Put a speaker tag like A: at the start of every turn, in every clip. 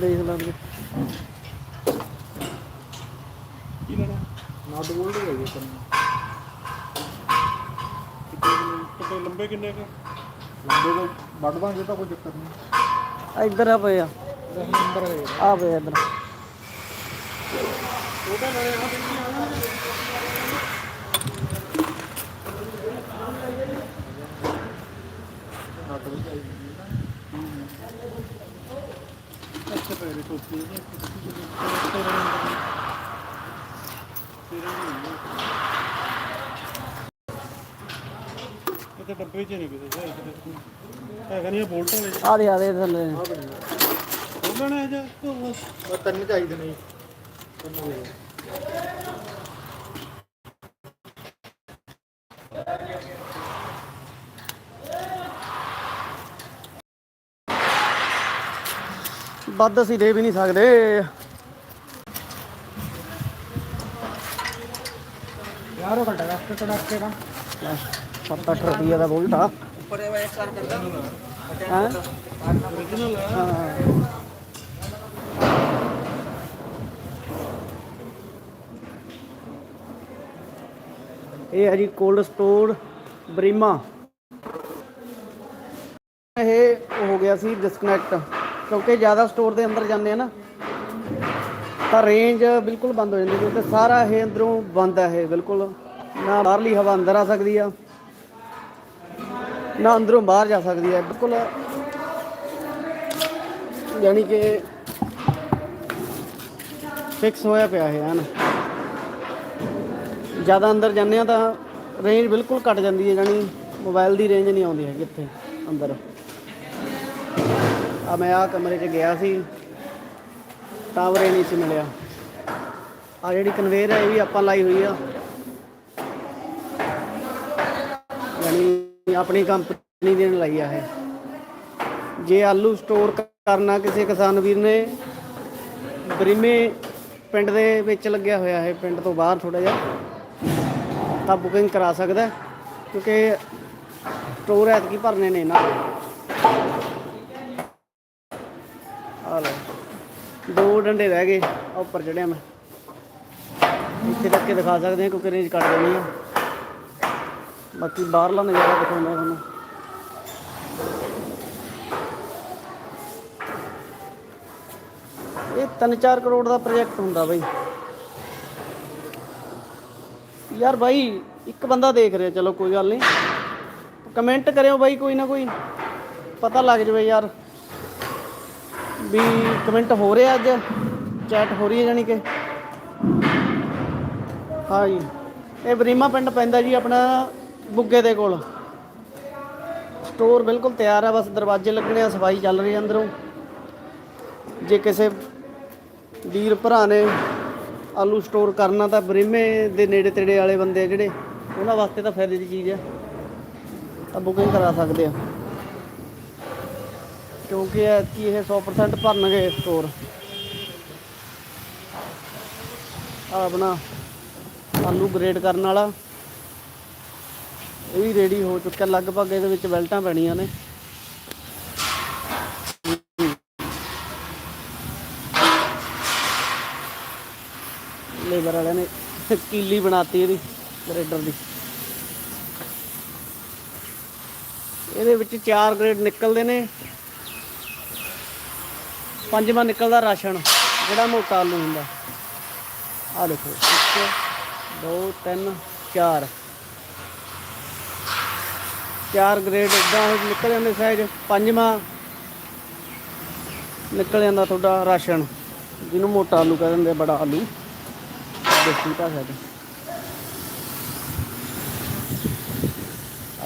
A: ਦੇਖ ਲਾਂਗੇ।
B: ਕੀ ਲੈਣਾ
C: ਨਟ ਬੋਲਟ ਹੈ ਜੀ ਕੰਨ
B: ਕਿਤੇ ਲੰਬੇ ਕਿੰਨੇ ਕੁ?
C: ਲੰਬੇ ਤੋਂ ਵੱਢ ਦਾਂਗੇ ਤਾਂ ਕੋਈ ਚੱਕਰ ਨਹੀਂ।
A: ਇੱਧਰ ਆ ਪਿਆ
C: ਦਸ ਨੰਬਰ ਹੈ
A: ਆ ਪਿਆ ਇੱਧਰ।
B: ਉਹਦਾ ਨਾਲੇ ਆ ਦੇਖੀ ਆ।
C: ਨਟ ਵੀ ਚਾਹੀਦੀ
B: ਅੱਛਾ ਪੈਰੇ ਟੋਪੀ ਇਹਦੇ ਇਹ ਤਾਂ ਡੱਬੇ ਚ ਨਹੀਂ ਕਿਸੇ ਦੇ ਹੈਗਾ ਨਹੀਂ ਬੋਲਟ ਵਾਲੇ
A: ਆ ਦੇ ਆ ਦੇ ਥੱਲੇ
B: ਉਹ ਲੈਣਾ ਹੈ ਜਾਂ
C: ਤਿੰਨ ਚਾਹੀਦੇ ਨੇ। ਤਿੰਨ ਦੇ
A: ਵੱਧ ਅਸੀਂ ਦੇ ਵੀ ਨਹੀਂ ਸਕਦੇ।
C: ਯਾਰ ਉਹ ਘਟਾ ਰੱਖ ਕੜਾਕੇ ਦਾ
A: 7-8 ਰੁਪਈਆ ਦਾ ਬੋਲਟ ਆ। ਹਾਂ?
B: original ਹੈ।
A: ਹਾਂ ਇਹ ਹੈ ਜੀ ਕੋਲਡ ਸਟੋਰ ਬਰੀਮਾ। ਇਹ ਹੋ ਗਿਆ ਸੀ ਡਿਸਕਨੈਕਟ ਕਿਉਂਕਿ ਜ਼ਿਆਦਾ ਸਟੋਰ ਦੇ ਅੰਦਰ ਜਾਂਦੇ ਆ ਨਾ, ਤਾਂ ਰੇਂਜ ਬਿਲਕੁਲ ਬੰਦ ਹੋ ਜਾਂਦੀ ਹੈ ਕਿਉਂਕਿ ਸਾਰਾ ਇਹ ਅੰਦਰੋਂ ਬੰਦ ਹੈ ਇਹ ਬਿਲਕੁਲ। ਨਾ ਬਾਹਰਲੀ ਹਵਾ ਅੰਦਰ ਆ ਸਕਦੀ ਆ, ਨਾ ਅੰਦਰੋਂ ਬਾਹਰ ਜਾ ਸਕਦੀ ਹੈ ਬਿਲਕੁਲ। ਯਾਨੀ ਕਿ ਫਿਕਸ ਹੋਇਆ ਪਿਆ ਹੈ ਹਨ ਜ਼ਿਆਦਾ ਅੰਦਰ ਜਾਂਦੇ ਆ ਤਾਂ ਰੇਂਜ ਬਿਲਕੁਲ ਘਟ ਜਾਂਦੀ ਹੈ, ਯਾਨੀ ਮੋਬਾਈਲ ਦੀ ਰੇਂਜ ਨਹੀਂ ਆਉਂਦੀ ਹੈਗੀ ਇੱਥੇ ਅੰਦਰ। ਆ ਮੈਂ ਆ ਕਮਰੇ 'ਚ ਗਿਆ ਸੀ। ਟਾਵਰ ਹੀ ਨਹੀਂ ਸੀ ਮਿਲਿਆ। ਆ ਜਿਹੜੀ ਕਨਵੇਅਰ ਹੈ, ਇਹ ਵੀ ਆਪਾਂ ਲਾਈ ਹੋਈ ਆ। ਯਾਨੀ ਆਪਣੀ ਕੰਪਨੀ ਦੇ ਨਾਲ ਲਾਈ ਆ ਇਹ। ਜੇ ਆਲੂ ਸਟੋਰ ਕਰਨਾ ਕਿਸੇ ਕਿਸਾਨ ਵੀਰ ਨੇ, ਬਰੀਮੇ ਪਿੰਡ ਦੇ ਵਿੱਚ ਲੱਗਿਆ ਹੋਇਆ ਹੈ ਪਿੰਡ ਤੋਂ ਬਾਹਰ ਥੋੜਾ ਜਿਹਾ, ਤਾਂ ਬੁਕਿੰਗ ਕਰਾ ਸਕਦਾ ਕਿਉਂਕਿ ਸਟੋਰ ਐਤਕੀ ਭਰਨੇ ਨੇ ਨਾ ਆ ਲੈ ਦੋ ਡੰਡੇ ਰਹਿ ਗਏ, ਆਹ ਉੱਪਰ ਚੜਿਆ ਮੈਂ। ਇੱਥੇ ਤੱਕ ਕੇ ਦਿਖਾ ਸਕਦੇ ਹਾਂ ਕਿਉਂਕਿ ਰੇਂਜ ਕੱਟ ਜਾਣੀ ਆ। ਬਾਕੀ ਬਾਹਰਲਾ ਨਜ਼ਾਰਾ ਦਿਖਾਉਂਦਾ ਤੁਹਾਨੂੰ। ਇਹ 3-4 ਕਰੋੜ ਦਾ ਪ੍ਰੋਜੈਕਟ ਹੁੰਦਾ ਬਾਈ। ਯਾਰ ਬਾਈ, ਇੱਕ ਬੰਦਾ ਦੇਖ ਰਿਹਾ, ਚਲੋ ਕੋਈ ਗੱਲ ਨਹੀਂ। ਕਮੈਂਟ ਕਰਿਓ ਬਾਈ ਕੋਈ ਨਾ ਕੋਈ। ਪਤਾ ਲੱਗ ਜਵੇ ਯਾਰ। ਵੀ ਕਮੈਂਟ ਹੋ ਰਿਹਾ ਅੱਜ? ਚੈਟ ਹੋ ਰਹੀ ਹੈ ਜਾਨੀ ਕਿ? ਹਾਂ ਜੀ ਇਹ ਬਰੀਮਾ ਪਿੰਡ ਪੈਂਦਾ ਜੀ ਆਪਣਾ ਬੁੱਗੇ ਦੇ ਕੋਲ। ਸਟੋਰ ਬਿਲਕੁਲ ਤਿਆਰ ਆ, ਬਸ ਦਰਵਾਜ਼ੇ ਲੱਗਣੇ ਆ, ਸਫ਼ਾਈ ਚੱਲ ਰਹੀ ਹੈ ਅੰਦਰੋਂ। ਜੇ ਕਿਸੇ ਵੀਰ ਭਰਾ ਨੇ ਆਲੂ ਸਟੋਰ ਕਰਨਾ ਤਾਂ ਬਰੀਮੇ ਦੇ ਨੇੜੇ ਤੇੜੇ ਵਾਲੇ ਬੰਦੇ ਆ ਜਿਹੜੇ, ਉਹਨਾਂ ਵਾਸਤੇ ਤਾਂ ਫਾਇਦੇ ਦੀ ਚੀਜ਼ ਆ। ਤਾਂ ਬੁਕਿੰਗ ਕਰਾ ਸਕਦੇ ਆ। ਕਿਉਂਕਿ ਐਤਕੀ ਇਹ 100% ਭਰਨਗੇ ਸਟੋਰ ਆਪਣਾ ਆਲੂ ਗ੍ਰੇਡ ਕਰਨ ਵਾਲਾ। ਇਹ ਵੀ ਰੈਡੀ ਹੋ ਚੁੱਕਾ ਲਗਭਗ ਇਹਦੇ ਵਿੱਚ ਬੈਲਟਾਂ ਪੈਣੀਆਂ ਨੇ। ਲੇਬਰ ਵਾਲਿਆਂ ਨੇ ਕੀਲੀ ਬਣਾਤੀ ਇਹਦੀ ਗ੍ਰੇਡਰ ਦੀ। ਇਹਦੇ ਵਿੱਚ ਚਾਰ ਗ੍ਰੇਡ ਨਿਕਲਦੇ ਨੇ। ਪੰਜਵਾਂ ਨਿਕਲਦਾ ਰਾਸ਼ਨ, ਜਿਹੜਾ ਮੋਟਾ ਆਲੂ ਹੁੰਦਾ। ਆ ਦੇਖੋ 1 2 3 4 ਚਾਰ ਗ੍ਰੇਡ ਇਦਾਂ ਨਿਕਲ ਜਾਂਦੇ ਸਾਈਜ਼, ਪੰਜਵਾਂ ਨਿਕਲ ਜਾਂਦਾ ਤੁਹਾਡਾ ਰਾਸ਼ਨ, ਜਿਹਨੂੰ ਮੋਟਾ ਆਲੂ ਕਹਿੰਦੇ ਦਿੰਦੇ ਬੜਾ ਆਲੂ। ਦੇਸੀ ਭਾਸ਼ਾ ਚ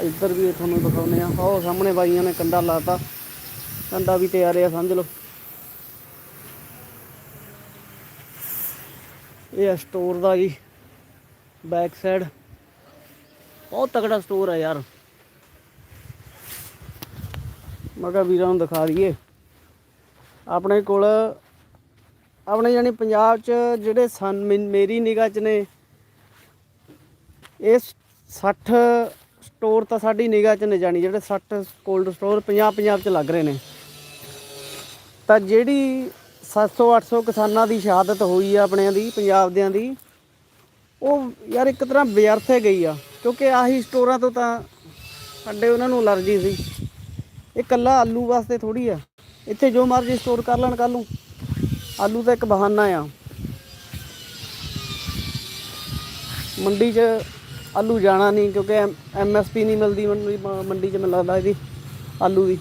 A: ਇੱਧਰ ਵੀ ਤੁਹਾਨੂੰ ਦਿਖਾਉਂਦੇ ਆ ਉਹ ਸਾਹਮਣੇ ਬਾਈਆਂ ਨੇ ਕੰਡਾ ਲਾਤਾ। ਕੰਡਾ ਵੀ ਤਿਆਰ ਆ, ਸਮਝ ਲਓ। ਇਹ ਹੈ ਸਟੋਰ ਦਾ ਜੀ ਬੈਕ ਸਾਈਡ ਬਹੁਤ ਤਕੜਾ ਸਟੋਰ ਹੈ ਯਾਰ। ਮੈਂ ਕਿਹਾ ਵੀਰਾਂ ਨੂੰ ਦਿਖਾ ਦਈਏ। ਆਪਣੇ ਕੋਲ, ਆਪਣੇ ਜਾਨੀ ਪੰਜਾਬ 'ਚ ਜਿਹੜੇ ਸਨ ਮੇਰੀ ਨਿਗਾਹ 'ਚ ਨੇ, ਇਹ 60 ਸਟੋਰ ਤਾਂ ਸਾਡੀ ਨਿਗਾਹ 'ਚ ਨੇ ਜਾਣੀ ਜਿਹੜੇ 60 ਕੋਲਡ ਸਟੋਰ ਪੰਜਾਬ ਪੰਜਾਬ 'ਚ ਲੱਗ ਰਹੇ ਨੇ। ਤਾਂ ਜਿਹੜੀ 700 800 ਕਿਸਾਨਾਂ ਦੀ ਸ਼ਹਾਦਤ ਹੋਈ ਆ ਆਪਣਿਆਂ ਦੀ ਪੰਜਾਬ ਦਿਆਂ ਦੀ। ਉਹ ਯਾਰ ਇੱਕ ਤਰ੍ਹਾਂ ਵਿਅਰਥ ਹੈ ਗਈ ਆ, ਕਿਉਂਕਿ ਆਹੀ ਸਟੋਰਾਂ ਤੋਂ ਤਾਂ ਸਾਡੇ ਉਹਨਾਂ ਨੂੰ ਅਲਰਜੀ ਸੀ। ਇਹ ਕੱਲਾ ਆਲੂ ਵਾਸਤੇ ਥੋੜੀ ਆ। ਇੱਥੇ ਜੋ ਮਰਜ਼ੀ ਸਟੋਰ ਕਰ ਲੈਣ ਕੱਲ ਨੂੰ। ਆਲੂ ਤਾਂ ਇੱਕ ਬਹਾਨਾ ਆ। ਮੰਡੀ 'ਚ ਆਲੂ ਜਾਣਾ ਨਹੀਂ, ਕਿਉਂਕਿ ਐਮਐਸਪੀ ਨਹੀਂ ਮਿਲਦੀ ਮੰਡੀ ਮੰਡੀ 'ਚ ਮੈਨੂੰ ਲੱਗਦਾ ਇਹਦੀ, ਆਲੂ ਦੀ।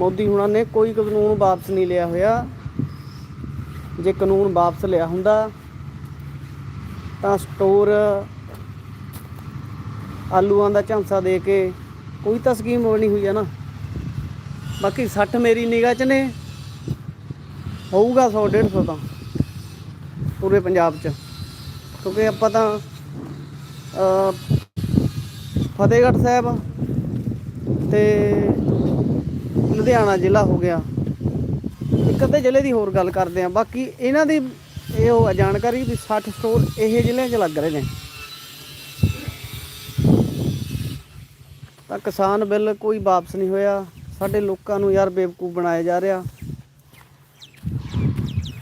A: ਮੋਦੀ ਹੁਣਾਂ ਨੇ ਕੋਈ ਕਾਨੂੰਨ ਵਾਪਸ ਨਹੀਂ ਲਿਆ ਹੋਇਆ। ਜੇ ਕਾਨੂੰਨ ਵਾਪਸ ਲਿਆ ਹੁੰਦਾ, ਤਾਂ ਸਟੋਰ ਆਲੂਆਂ ਦਾ ਝਾਂਸਾ ਦੇ ਕੇ ਕੋਈ ਤਾਂ ਸਕੀਮ ਬਣੀ ਹੋਈ ਆ ਨਾ। ਬਾਕੀ 60 ਮੇਰੀ ਨਿਗਾਹ 'ਚ ਨੇ, ਹੋਊਗਾ 100 150 ਤਾਂ, ਪੂਰੇ ਪੰਜਾਬ 'ਚ। ਕਿਉਂਕਿ ਆਪਾਂ ਤਾਂ ਫਤਿਹਗੜ੍ਹ ਸਾਹਿਬ ਤੇ ਲੁਧਿਆਣਾ ਜ਼ਿਲ੍ਹਾ ਹੋ ਗਿਆ। ਇੱਕ ਅੱਧੇ ਜ਼ਿਲ੍ਹੇ ਦੀ ਹੋਰ ਗੱਲ ਕਰਦੇ ਆ ਬਾਕੀ ਇਹਨਾਂ ਦੀ ਇਹ ਉਹ ਜਾਣਕਾਰੀ ਵੀ 60 ਸਟੋਰ ਇਹ ਜ਼ਿਲ੍ਹਿਆਂ 'ਚ ਲੱਗ ਰਹੇ ਨੇ। ਤਾਂ ਕਿਸਾਨ ਬਿੱਲ ਕੋਈ ਵਾਪਸ ਨਹੀਂ ਹੋਇਆ। ਸਾਡੇ ਲੋਕਾਂ ਨੂੰ ਯਾਰ ਬੇਵਕੂਫ ਬਣਾਇਆ ਜਾ ਰਿਹਾ।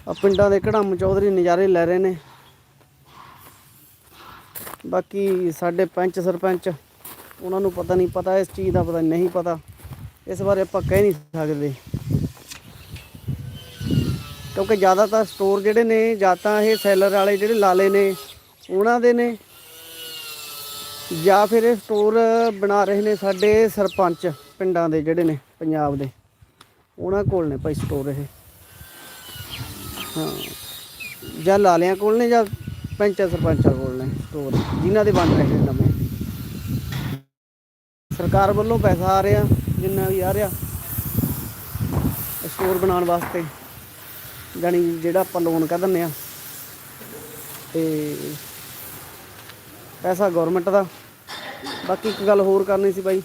A: ਆ ਪਿੰਡਾਂ ਦੇ ਕੜਮ ਚੌਧਰੀ ਨਜ਼ਾਰੇ ਲੈ ਰਹੇ ਨੇ। ਬਾਕੀ ਸਾਡੇ ਪੰਚ ਸਰਪੰਚ, ਉਹਨਾਂ ਨੂੰ ਪਤਾ ਨਹੀਂ ਪਤਾ, ਇਸ ਚੀਜ਼ ਦਾ ਪਤਾ ਨਹੀਂ ਪਤਾ। ਇਸ ਬਾਰੇ ਆਪਾਂ ਕਹਿ ਨਹੀਂ ਸਕਦੇ। ਕਿਉਂਕਿ ਜ਼ਿਆਦਾਤਰ ਸਟੋਰ ਜਿਹੜੇ ਨੇ, ਜਾਂ ਤਾਂ ਇਹ ਸੈਲਰ ਵਾਲੇ ਜਿਹੜੇ ਲਾਲੇ ਨੇ, ਉਹਨਾਂ ਦੇ ਨੇ। ਜਾਂ ਫਿਰ ਇਹ ਸਟੋਰ ਬਣਾ ਰਹੇ ਨੇ ਸਾਡੇ ਸਰਪੰਚ ਪਿੰਡਾਂ ਦੇ ਜਿਹੜੇ ਨੇ, ਪੰਜਾਬ ਦੇ। ਉਹਨਾਂ ਕੋਲ ਨੇ ਭਾਈ ਸਟੋਰ ਇਹ। ਹਾਂ। ਜਾਂ ਲਾਲਿਆਂ ਕੋਲ ਨੇ ਜਾਂ ਪੰਚਾਇਤ ਸਰਪੰਚਾਂ ਕੋਲ ਨੇ ਸਟੋਰ ਜਿਨ੍ਹਾਂ ਦੇ ਬਣ ਰਹੇ ਨੇ ਨਵੇਂ। ਸਰਕਾਰ ਵੱਲੋਂ ਪੈਸਾ ਆ ਰਿਹਾ। ਜਿੰਨਾ ਵੀ ਆ ਰਿਹਾ ਸਟੋਰ ਬਣਾਉਣ ਵਾਸਤੇ, ਜਾਣੀ ਜਿਹੜਾ ਆਪਾਂ ਲੋਨ ਕਹਿ ਦਿੰਦੇ ਆ ਤੇ ਪੈਸਾ ਗਵਰਨਮੈਂਟ ਦਾ। ਬਾਕੀ ਇੱਕ ਗੱਲ ਹੋਰ ਕਰਨੀ ਸੀ ਬਾਈ,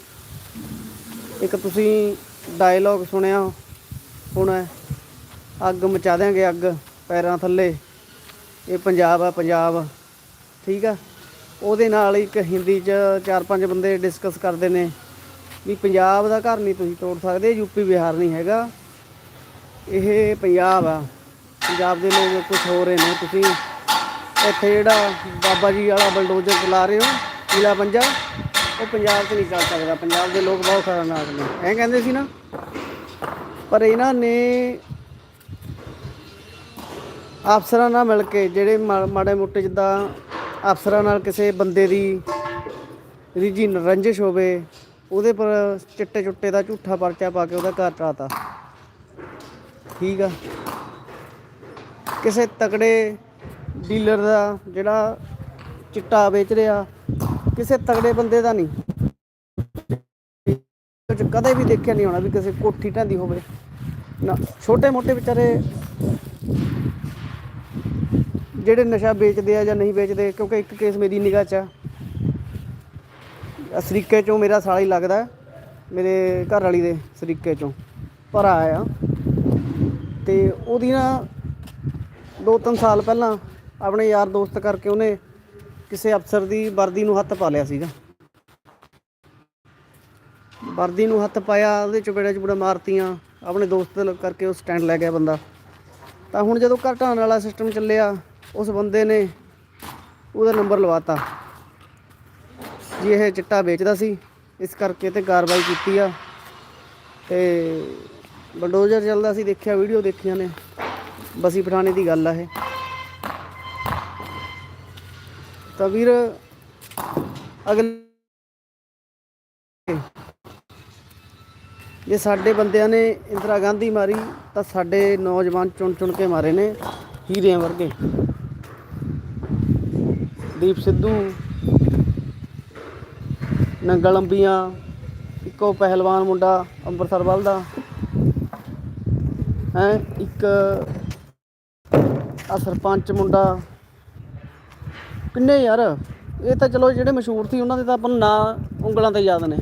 A: ਇੱਕ ਤੁਸੀਂ ਡਾਇਲੌਗ ਸੁਣਿਆ ਹੋਣਾ ਅੱਗ ਮਚਾ ਦਿਆਂਗੇ ਅੱਗ, ਪੈਰਾਂ ਥੱਲੇ, ਇਹ ਪੰਜਾਬ ਆ, ਪੰਜਾਬ, ਠੀਕ ਆ। ਉਹਦੇ ਨਾਲ ਇੱਕ ਹਿੰਦੀ 'ਚ ਚਾਰ ਪੰਜ ਬੰਦੇ ਡਿਸਕਸ ਕਰਦੇ ਨੇ। ਵੀ ਪੰਜਾਬ ਦਾ ਘਰ ਨਹੀਂ ਤੁਸੀਂ ਤੋੜ ਸਕਦੇ ਯੂਪੀ ਬਿਹਾਰ ਨਹੀਂ ਹੈਗਾ। ਇਹ ਪੰਜਾਬ ਆ। ਪੰਜਾਬ ਦੇ ਲੋਕ ਕੁਝ ਹੋ ਰਹੇ ਨੇ। ਤੁਸੀਂ ਇੱਥੇ ਜਿਹੜਾ ਬਾਬਾ ਜੀ ਵਾਲਾ ਬਲਡੋਜ਼ਰ ਚਲਾ ਰਹੇ ਹੋ ਕਿਲਾ ਪੰਜਾ, ਉਹ ਪੰਜਾਬ 'ਚ ਨਹੀਂ ਚੱਲ ਸਕਦਾ। ਪੰਜਾਬ ਦੇ ਲੋਕ ਬਹੁਤ ਖਤਰਨਾਕ ਨੇ। ਐਂ ਕਹਿੰਦੇ ਸੀ ਨਾ, ਪਰ ਇਹਨਾਂ ਨੇ ਅਫਸਰਾਂ ਨਾਲ ਮਿਲ ਕੇ, ਜਿਹੜੇ ਮਾ- ਮਾੜੇ ਮੋਟੇ ਜਿੱਦਾਂ ਅਫਸਰਾਂ ਨਾਲ ਕਿਸੇ ਬੰਦੇ ਦੀ ਰਿਜੀ ਰੰਜਿਸ਼ ਹੋਵੇ ਉਹਦੇ ਪਰ ਚਿੱਟੇ ਚੁੱਟੇ ਦਾ ਝੂਠਾ ਪਰਚਾ ਪਾ ਕੇ ਉਹਦਾ ਘਰ ਚੜਾਤਾ ਠੀਕ ਆ। ਕਿਸੇ ਤਕੜੇ ਡੀਲਰ ਦਾ ਜਿਹੜਾ ਚਿੱਟਾ ਵੇਚ ਰਿਹਾ, ਕਿਸੇ ਤਗੜੇ ਬੰਦੇ ਦਾ ਨਹੀਂ। ਉਹ ਕਦੇ ਵੀ ਦੇਖਿਆ ਨਹੀਂ ਹੋਣਾ ਵੀ ਕਿਸੇ ਕੋਠੀ ਢਾਂਦੀ ਹੋਵੇ। ਨਾ, ਛੋਟੇ ਮੋਟੇ ਵਿਚਾਰੇ ਜਿਹੜੇ ਨਸ਼ਾ ਵੇਚਦੇ ਆ ਜਾਂ ਨਹੀਂ ਵੇਚਦੇ, ਕਿਉਂਕਿ ਇੱਕ ਕੇਸ ਮੇਰੀ ਨਿਗਾਹ 'ਚ ਆ। ਆਹ ਸਰੀਕੇ ਚੋਂ ਮੇਰਾ ਸਾਲਾ ਹੀ ਲੱਗਦਾ ਮੇਰੇ ਘਰ ਵਾਲੀ ਦੇ ਸਰੀਕੇ ਚੋਂ, ਭਰਾ ਆ। ਤੇ ਉਹਦੀ ਨਾ ਦੋ ਤਿੰਨ ਸਾਲ ਪਹਿਲਾਂ ਆਪਣੇ ਯਾਰ ਦੋਸਤ ਕਰਕੇ ਉਹਨੇ ਕਿਸੇ ਅਫਸਰ ਦੀ ਵਰਦੀ ਨੂੰ ਹੱਥ ਪਾ ਲਿਆ ਸੀਗਾ। ਵਰਦੀ ਨੂੰ ਹੱਥ ਪਾਇਆ, ਉਹਦੇ ਚਪੇੜਾ ਚਪੇੜਾ ਮਾਰਤੀਆਂ, ਆਪਣੇ ਦੋਸਤ ਕਰਕੇ ਉਹ ਸਟੈਂਡ ਲੈ ਗਿਆ ਬੰਦਾ। ਤਾਂ ਹੁਣ ਜਦੋਂ ਘਰ ਢਾਣ ਵਾਲਾ ਸਿਸਟਮ ਚੱਲਿਆ, ਉਸ ਬੰਦੇ ਨੇ ਉਹਦਾ ਨੰਬਰ ਲਵਾਤਾ। ਜੀ, ਇਹ ਚਿੱਟਾ ਵੇਚਦਾ ਸੀ। ਇਸ ਕਰਕੇ ਤੇ ਕਾਰਵਾਈ ਕੀਤੀ ਆ। ਤੇ ਬਲਡੋਜ਼ਰ ਚੱਲਦਾ ਸੀ, ਦੇਖਿਆ, ਵੀਡੀਓ ਦੇਖੀਆਂ ਨੇ। ਬਸੀ ਪਠਾਣੇ ਦੀ ਗੱਲ ਆ ਇਹ। ਤਾਂ ਵੀਰ, ਅਗਲੇ ਜੇ ਸਾਡੇ ਬੰਦਿਆਂ ਨੇ ਇੰਦਰਾ ਗਾਂਧੀ ਮਾਰੀ, ਤਾਂ ਸਾਡੇ ਨੌਜਵਾਨ ਚੁਣ ਚੁਣ ਕੇ ਮਾਰੇ ਨੇ ਹੀਰਿਆਂ ਵਰਗੇ। ਦੀਪ ਸਿੱਧੂ ਨੰਗਲ ਅੰਬੀਆਂ ਇੱਕੋ ਪਹਿਲਵਾਨ ਮੁੰਡਾ ਅੰਮ੍ਰਿਤਸਰ ਵੱਲ ਦਾ ਹੈ, ਇੱਕ ਆ ਸਰਪੰਚ ਮੁੰਡਾ। ਕਿੰਨੇ ਯਾਰ, ਇਹ ਤਾਂ ਚਲੋ ਜਿਹੜੇ ਮਸ਼ਹੂਰ ਸੀ ਉਹਨਾਂ ਦੇ ਤਾਂ ਆਪਾਂ ਨੂੰ ਨਾਂ ਉਂਗਲਾਂ ਤੇ ਯਾਦ ਨੇ।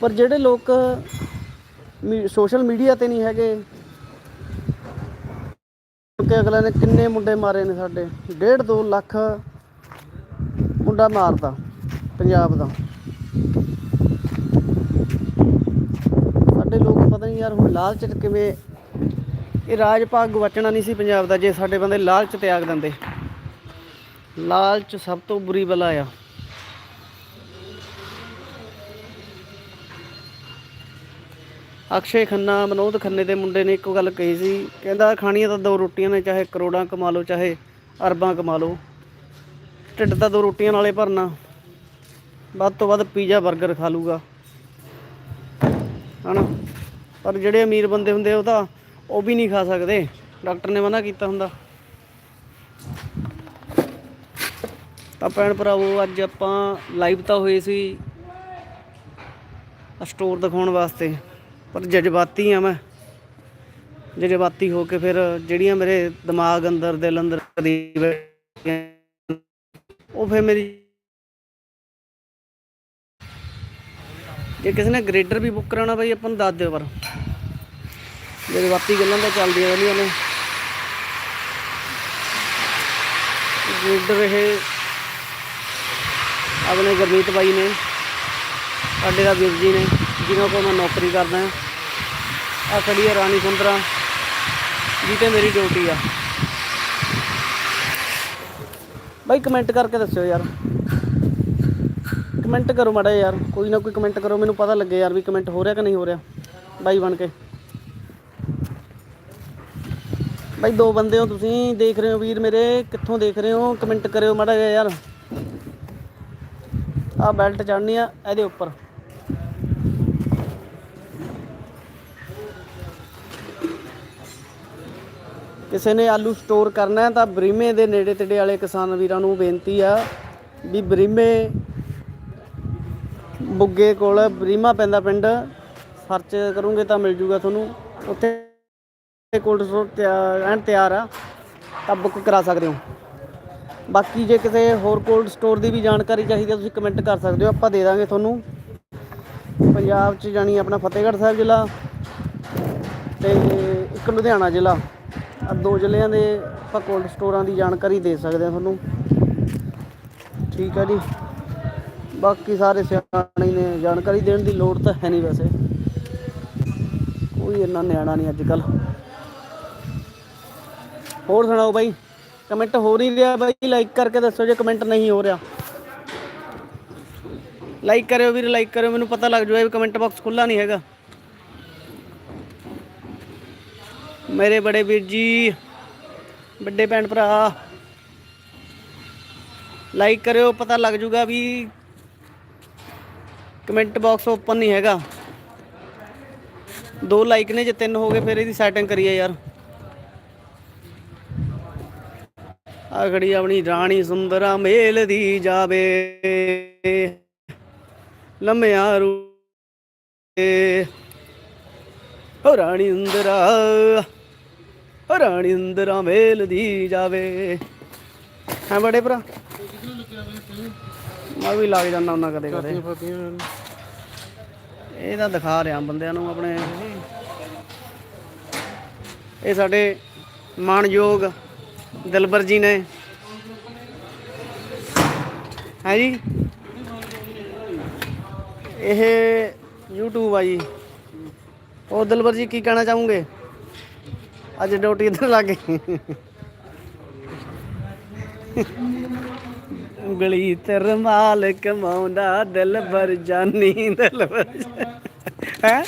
A: ਪਰ ਜਿਹੜੇ ਲੋਕ ਸੋਸ਼ਲ ਮੀਡੀਆ ਤੇ ਨਹੀਂ ਹੈਗੇ, ਕਿਉਂਕਿ ਅਗਲੇ ਨੇ ਕਿੰਨੇ ਮੁੰਡੇ ਮਾਰੇ ਨੇ ਸਾਡੇ 1.5 2 ਲੱਖ ਮੁੰਡਾ ਮਾਰਦਾ ਪੰਜਾਬ ਦਾ। ਸਾਡੇ ਲੋਕ ਪਤਾ ਨਹੀਂ ਯਾਰ ਹੁਣ ਲਾਲਚ ਕਿਵੇਂ ਇਹ ਰਾਜ ਭਾਗ ਗਵਾਚਣਾ ਨਹੀਂ ਸੀ ਪੰਜਾਬ ਦਾ, ਜੇ ਸਾਡੇ ਬੰਦੇ ਲਾਲਚ ਤਿਆਗ ਦਿੰਦੇ। ਲਾਲਚ ਸਭ ਤੋਂ ਬੁਰੀ ਬਲਾ ਆ। ਅਕਸ਼ੇ ਖੰਨਾ ਮਨੋਦ ਖੰਨੇ ਦੇ ਮੁੰਡੇ ਨੇ ਇੱਕੋ ਗੱਲ ਕਹੀ ਸੀ, ਕਹਿੰਦਾ ਖਾਣੀਆਂ ਤਾਂ ਦੋ ਰੋਟੀਆਂ ਨੇ, ਚਾਹੇ ਕਰੋੜਾਂ ਕਮਾ ਲਓ, ਚਾਹੇ ਅਰਬਾਂ ਕਮਾ ਲਓ। ਢਿੱਡ ਤਾਂ ਦੋ ਰੋਟੀਆਂ ਨਾਲੇ ਭਰਨਾ। ਵੱਧ ਤੋਂ ਵੱਧ ਪੀਜ਼ਾ 버ਗਰ ਖਾ ਲੂਗਾ। ਹਨਾ? ਪਰ ਜਿਹੜੇ ਅਮੀਰ ਬੰਦੇ ਹੁੰਦੇ ਉਹ ਤਾਂ ਉਹ ਵੀ ਨਹੀਂ ਖਾ ਸਕਦੇ। ਡਾਕਟਰ ਨੇ ਮਨਾ ਕੀਤਾ ਹੁੰਦਾ। ਤਾਂ ਭੈਣ ਭਰਾਵੋ, ਅੱਜ ਆਪਾਂ ਲਾਈਵ ਤਾਂ ਹੋਏ ਸੀ ਸਟੋਰ ਦਿਖਾਉਣ ਵਾਸਤੇ, ਪਰ ਜਜ਼ਬਾਤੀ ਆ ਮੈਂ। ਜਜ਼ਬਾਤੀ ਹੋ ਕੇ ਫਿਰ ਜਿਹੜੀਆਂ ਮੇਰੇ ਦਿਮਾਗ ਅੰਦਰ, ਦਿਲ ਅੰਦਰ ਕਰੀ ਉਹ ਫਿਰ ਮੇਰੀ ਜੇ ਕਿਸੇ ਨੇ ਗ੍ਰੇਡਰ ਵੀ ਬੁੱਕ ਕਰਾਉਣਾ ਬਾਈ, ਆਪਾਂ ਨੂੰ ਦੱਸ ਦਿਓ ਪਰ। ਜਜ਼ਬਾਤੀ ਗੱਲਾਂ ਤਾਂ ਚੱਲਦੀਆਂ ਰਹਿੰਦੀਆਂ ਨੇ। ਗ੍ਰੇਡਰ ਇਹ ਆਪਣੇ ਗੁਰਮੀਤ ਬਾਈ ਨੇ, ਸਾਡੇ ਦਾ ਵੀਰ ਜੀ ਨੇ ਜਿਹਨਾਂ ਕੋਲ ਮੈਂ ਨੌਕਰੀ ਕਰਦਾ ਆ ਖੜੀ ਹੈ ਰਾਣੀ ਸੁੰਦਰਾ, ਜੀ ਮੇਰੀ ਡਿਊਟੀ ਆ। ਬਾਈ ਕਮੈਂਟ ਕਰਕੇ ਦੱਸਿਓ ਯਾਰ। ਕਮੈਂਟ ਕਰੋ ਮਾੜਾ ਜਿਹਾ ਯਾਰ, ਕੋਈ ਨਾ ਕੋਈ ਕਮੈਂਟ ਕਰੋ, ਮੈਨੂੰ ਪਤਾ ਲੱਗੇ ਯਾਰ ਵੀ ਕਮੈਂਟ ਹੋ ਰਿਹਾ ਕਿ ਨਹੀਂ ਹੋ ਰਿਹਾ। ਬਾਈ ਬਣ ਕੇ। ਬਾਈ ਦੋ ਬੰਦੇ ਹੋ ਤੁਸੀਂ, ਦੇਖ ਰਹੇ ਹੋ ਵੀਰ ਮੇਰੇ, ਕਿੱਥੋਂ ਦੇਖ ਰਹੇ ਹੋ? ਕਮੈਂਟ ਕਰਿਓ ਮਾੜਾ ਜਿਹਾ ਯਾਰ। ਆ ਬੈਲਟ ਚੜਨੀ ਆ, ਇਹਦੇ ਉੱਪਰ। ਕਿਸੇ ਨੇ ਆਲੂ ਸਟੋਰ ਕਰਨਾ ਹੈ ਤਾਂ ਬਰੀਮੇ ਦੇ ਨੇੜੇ ਤੇੜੇ ਵਾਲੇ ਕਿਸਾਨ ਵੀਰਾਂ ਨੂੰ ਬੇਨਤੀ ਆ ਵੀ ਬਰੀਮੇ ਬੁੱਗੇ ਕੋਲ ਬਰੀਮਾ ਪੈਂਦਾ ਪਿੰਡ। ਸਰਚ ਕਰੋਗੇ ਤਾਂ ਮਿਲ ਜੂਗਾ ਤੁਹਾਨੂੰ। ਉੱਥੇ ਕੋਲਡ ਸਟੋਰ ਤਿਆਰ ਐਨ ਤਿਆਰ ਆ। ਤਾਂ ਬੁੱਕ ਕਰਾ ਸਕਦੇ ਹੋ। ਬਾਕੀ ਜੇ ਕਿਸੇ ਹੋਰ ਕੋਲਡ ਸਟੋਰ ਦੀ ਵੀ ਜਾਣਕਾਰੀ ਚਾਹੀਦੀ ਹੈ ਤੁਸੀਂ ਕਮੈਂਟ ਕਰ ਸਕਦੇ ਹੋ। ਆਪਾਂ ਦੇ ਦਾਂਗੇ ਤੁਹਾਨੂੰ। ਪੰਜਾਬ 'ਚ ਜਾਣੀ ਆਪਣਾ ਫਤਿਹਗੜ੍ਹ ਸਾਹਿਬ ਜ਼ਿਲ੍ਹਾ ਤੇ ਇੱਕ ਲੁਧਿਆਣਾ ਜ਼ਿਲ੍ਹਾ। ਆ ਦੋ ਜ਼ਿਲ੍ਹਿਆਂ ਦੇ ਆਪਾਂ ਕੋਲਡ ਸਟੋਰਾਂ ਦੀ ਜਾਣਕਾਰੀ ਦੇ ਸਕਦੇ ਹਾਂ ਤੁਹਾਨੂੰ। ਠੀਕ ਹੈ ਜੀ। ਬਾਕੀ ਸਾਰੇ ਸਿਆਣੇ ਨੇ ਜਾਣਕਾਰੀ ਦੇਣ ਦੀ ਲੋੜ ਤਾਂ ਹੈ ਨਹੀਂ ਵੈਸੇ। ਕੋਈ ਇੰਨਾ ਨਿਆਣਾ ਨਹੀਂ ਅੱਜ ਕੱਲ ਹੋਰ ਸੁਣਾਓ ਬਾਈ? ਕਮੈਂਟ ਹੋ ਨਹੀਂ ਰਿਹਾ ਬਾਈ ਲਾਈਕ ਕਰਕੇ ਦੱਸੋ ਜੇ ਕਮੈਂਟ ਨਹੀਂ ਹੋ ਰਿਹਾ। ਲਾਈਕ ਕਰਿਓ ਵੀਰ ਲਾਈਕ ਕਰਿਓ, ਮੈਨੂੰ ਪਤਾ ਲੱਗ ਜਾਵੇ ਵੀ ਕਮੈਂਟ ਬਾਕਸ ਖੁੱਲਾ ਨਹੀਂ ਹੈਗਾ। ਮੇਰੇ ਬੜੇ ਵੀਰ ਜੀ, ਵੱਡੇ ਭੈਣ ਭਰਾ। ਲਾਈਕ ਕਰਿਓ, ਪਤਾ ਲੱਗ ਜੂਗਾ ਵੀ ਕਮੈਂਟ ਬਾਕਸ ਓਪਨ ਨਹੀਂ ਹੈਗਾ। ਦੋ ਲਾਈਕ ਨੇ ਜੇ ਤਿੰਨ ਹੋ ਗਏ, ਫਿਰ ਇਹਦੀ ਸੈਟਿੰਗ ਕਰੀਏ ਯਾਰ। ਆ ਖੜੀ ਆਪਣੀ ਰਾਣੀ ਸੁੰਦਰਾ ਮੇਲ ਦੀ ਜਾਵੇ। ਲੰਮਿਆ ਰੂ ਓ ਰਾਣੀ ਸੁੰਦਰਾ, ਓ ਰਾਣੀ ਸੁੰਦਰਾ ਮੇਲ ਦੀ ਜਾਵੇ। ਹੈ ਬੜੇ ਭਰਾ? ਮੈਂ ਵੀ ਲੱਗ ਜਾਂਦਾ ਉਹਨਾਂ ਕਦੇ ਕਦੇ।
C: ਫਤੀਆਂ
A: ਇਹ ਤਾਂ ਦਿਖਾ ਰਿਹਾ ਬੰਦਿਆਂ ਨੂੰ ਆਪਣੇ। ਇਹ ਸਾਡੇ ਮਾਣਯੋਗ ਦਿਲਬਰ ਜੀ ਨੇ। ਹੈ ਜੀ? ਇਹ YouTube ਆ ਜੀ। ਉਹ ਦਿਲਬਰ ਜੀ ਕੀ ਕਹਿਣਾ ਚਾਹੋਗੇ? ਅੱਜ ਡਿਊਟੀ ਇੱਧਰ ਲੱਗ ਗਈ ਉਂਗਲੀ ਤੇ ਰਮਾਲ ਕਮਾਉਂਦਾ ਦਿਲਬਰ ਜਾਨੀ ਦਿਲਬਰ ਹੈ?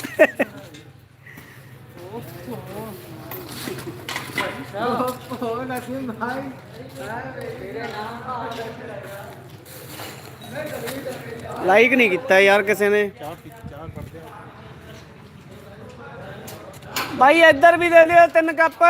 A: ਲਾਈਕ ਨਹੀਂ ਕੀਤਾ ਯਾਰ ਕਿਸੇ ਨੇ।
C: ਚਾਹ
A: ਭਾਈ ਇੱਧਰ ਵੀ ਦੇ ਦਿਓ ਤਿੰਨ ਕੱਪ।